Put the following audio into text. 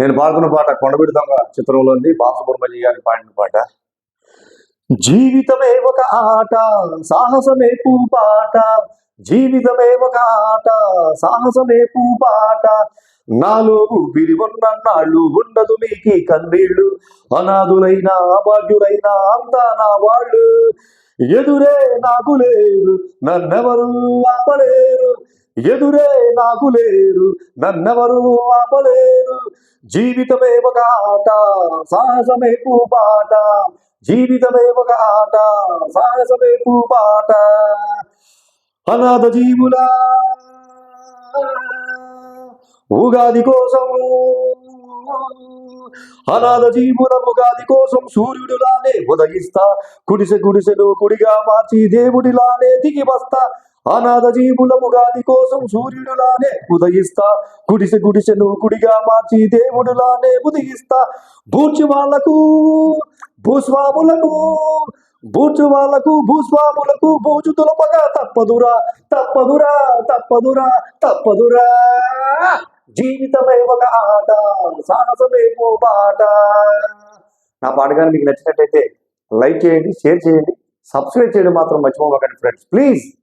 నేను పాడుతున్న పాట కొండబిడి దొంగ చిత్రంలోని బాలసుబ్రహ్మణ్య గారి పాడిన పాట. జీవితమే ఒక ఆట సాహసమే పూపాట. జీవితమే ఒక ఆట సాహసమే పూపాట. నాలో ఊపిరి ఉన్న నాళ్ళు ఉండదు మీకి కన్నీళ్ళు. అనాథులైన అభాగ్యులైన అంతా నా వాళ్ళు. ఎదురే నాకు లేరు నన్నెవరు ఆపలేరు. ఎదురే నాకు లేరు నన్నెవరు ఆపలేరు. జీవితమే ఒక ఆట సాహసమే పూపాట జీవితమే ఒక ఆట సాహసమే పూపాట అనాథ జీవులా ఉగాది కోసం అనాథ జీవుల ఉగాది కోసం సూర్యుడిలానే ఉదగిస్తా కుడిసె గుడిసెను కుడిగా మార్చి దేవుడిలానే దిగి వస్తా. అనాథ కోసం సూర్యుడులానే ఉదయిస్తా. గుడిసె గుడిసెను కుడిగా మార్చి దేవుడులానే ఉదయిస్తా. బూచి వాళ్ళకు భూస్వాములకు బూచు వాళ్ళకు భూస్వాములకు బూచు తులపగా తప్పదురా తప్పదురా తప్పదురా తప్పదురా. జీవితమే ఒక ఆట సాహసమే బాట. నా పాట కానీ మీకు నచ్చినట్టయితే లైక్ చేయండి షేర్ చేయండి సబ్స్క్రైబ్ చేయడం మాత్రం మర్చిపోకండి ఫ్రెండ్స్. ప్లీజ్.